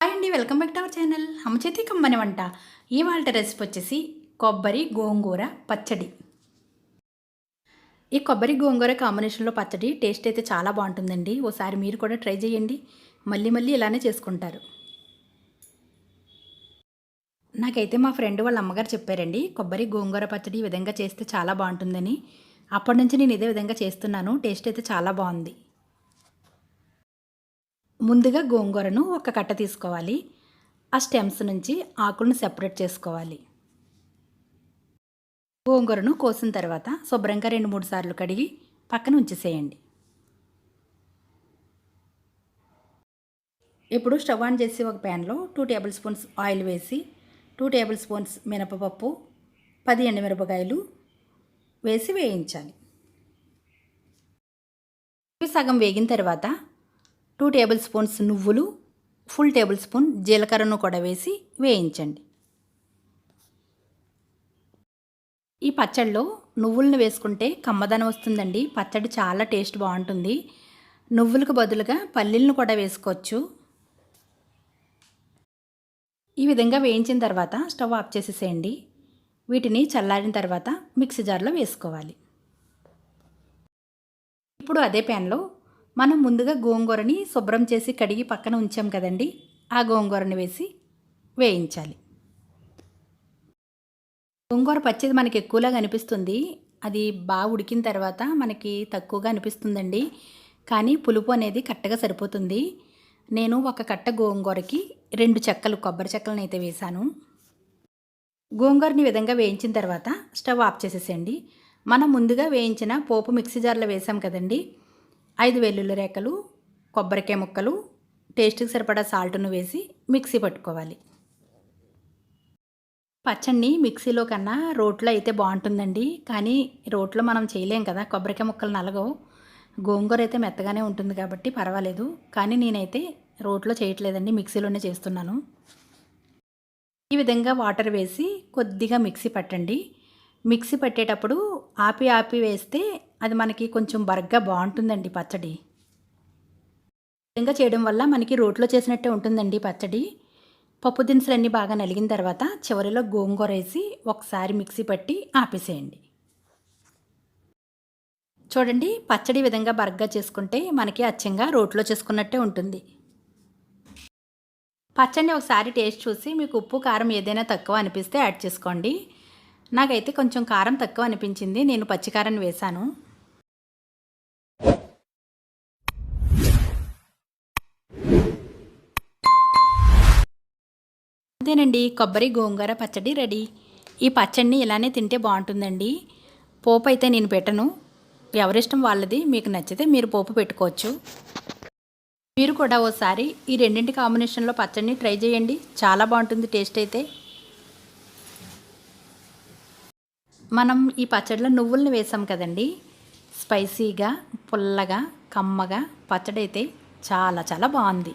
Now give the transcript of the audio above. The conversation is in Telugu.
హాయ్ అండి welcome back to our channel. అమ్మచేతి కమ్మని వంట. ఇవాళ రెసిపీ వచ్చేసి కొబ్బరి గోంగూర పచ్చడి. ఈ కొబ్బరి గోంగూర కాంబినేషన్లో పచ్చడి టేస్ట్ అయితే చాలా బాగుంటుందండి. ఓసారి మీరు కూడా ట్రై చేయండి. మళ్ళీ మళ్ళీ ఇలానే చేసుకుంటారు. నాకైతే మా ఫ్రెండ్ వాళ్ళ అమ్మగారు చెప్పారండి కొబ్బరి గోంగూర పచ్చడి ఈ విధంగా చేస్తే చాలా బాగుంటుందని. అప్పటి నుంచి నేను ఇదే విధంగా చేస్తున్నాను టేస్ట్ అయితే చాలా బాగుంది. ముందుగా గోంగూరను ఒక కట్ట తీసుకోవాలి. ఆ స్టెమ్స్ నుంచి ఆకులను సెపరేట్ చేసుకోవాలి. గోంగూరను కోసిన తర్వాత శుభ్రంగా రెండు మూడు సార్లు కడిగి పక్కన ఉంచేసేయండి. ఇప్పుడు స్టవ్ ఆన్ చేసి ఒక ప్యాన్లో టూ టేబుల్ స్పూన్స్ ఆయిల్ వేసి టూ టేబుల్ స్పూన్స్ మినపపప్పు పది ఎండుమిరపకాయలు వేసి వేయించాలి. ఇవి సగం వేగిన తర్వాత టూ టేబుల్ స్పూన్స్ నువ్వులు ఫుల్ టేబుల్ స్పూన్ జీలకర్రను కూడా వేసి వేయించండి. ఈ పచ్చడిలో నువ్వులను వేసుకుంటే కమ్మదనం వస్తుందండి. పచ్చడి చాలా టేస్ట్ బాగుంటుంది. నువ్వులకు బదులుగా పల్లీలను కూడా వేసుకోవచ్చు. ఈ విధంగా వేయించిన తర్వాత స్టవ్ ఆఫ్ చేసేసేయండి. వీటిని చల్లారిన తర్వాత మిక్సీ జార్లో వేసుకోవాలి. ఇప్పుడు అదే ప్యాన్లో మనం ముందుగా గోంగూరని శుభ్రం చేసి కడిగి పక్కన ఉంచాం కదండి. ఆ గోంగూరని వేసి వేయించాలి. గోంగూర పచ్చిది మనకి ఎక్కువగా కనిపిస్తుంది అది బాగా ఉడికిన తర్వాత మనకి తక్కువగా అనిపిస్తుందండి. కానీ పులుపు అనేది కట్టగా సరిపోతుంది. నేను ఒక కట్ట గోంగూరకి రెండు చెక్కలు కొబ్బరి చెక్కలను అయితే వేశాను. గోంగూరని విధంగా వేయించిన తర్వాత స్టవ్ ఆఫ్ చేసేసేయండి. మనం ముందుగా వేయించిన పోపు మిక్సీ జార్లో వేసాం కదండి. ఐదు వెల్లుల్లి రేకలు కొబ్బరికాయ ముక్కలు టేస్ట్కి సరిపడా సాల్ట్ను వేసి మిక్సీ పట్టుకోవాలి. పచ్చడిని మిక్సీలో కన్నా రోట్లో అయితే బాగుంటుందండి. కానీ రోట్లో మనం చేయలేం కదా కొబ్బరికాయ ముక్కలు నలగవు. గోంగూర అయితే మెత్తగానే ఉంటుంది కాబట్టి పర్వాలేదు. కానీ నేనైతే రోట్లో చేయట్లేదండి మిక్సీలోనే చేస్తున్నాను. ఈ విధంగా వాటర్ వేసి కొద్దిగా మిక్సీ పట్టండి. మిక్సీ పట్టేటప్పుడు ఆపి ఆపి వేస్తే అది మనకి కొంచెం బరగ్గా బాగుంటుందండి పచ్చడి. విధంగా చేయడం వల్ల మనకి రోట్లో చేసినట్టే ఉంటుందండి పచ్చడి. పప్పు దినుసులన్నీ బాగా నలిగిన తర్వాత చివరిలో గోంగూర వేసి ఒకసారి మిక్సీ పట్టి ఆపేసేయండి. చూడండి పచ్చడి విధంగా బరగ్గా చేసుకుంటే మనకి అచ్చంగా రోట్లో చేసుకున్నట్టే ఉంటుంది. పచ్చడిని ఒకసారి టేస్ట్ చూసి మీకు ఉప్పు కారం ఏదైనా తక్కువ అనిపిస్తే యాడ్ చేసుకోండి. నాకైతే కొంచెం కారం తక్కువ అనిపించింది. నేను పచ్చికారం వేశాను. అంతేనండి కొబ్బరి గోంగూర పచ్చడి రెడీ. ఈ పచ్చడిని ఇలానే తింటే బాగుంటుందండి. పోపు అయితే నేను పెట్టను. ఎవరిష్టం వాళ్ళది మీకు నచ్చితే మీరు పోపు పెట్టుకోవచ్చు. మీరు కూడా ఓసారి ఈ రెండింటి కాంబినేషన్లో పచ్చడిని ట్రై చేయండి. చాలా బాగుంటుంది టేస్ట్ అయితే. మనం ఈ పచ్చడిలో నువ్వుల్ని వేసాం కదండి. స్పైసీగా పుల్లగా కమ్మగా పచ్చడి అయితే చాలా చాలా బాగుంది.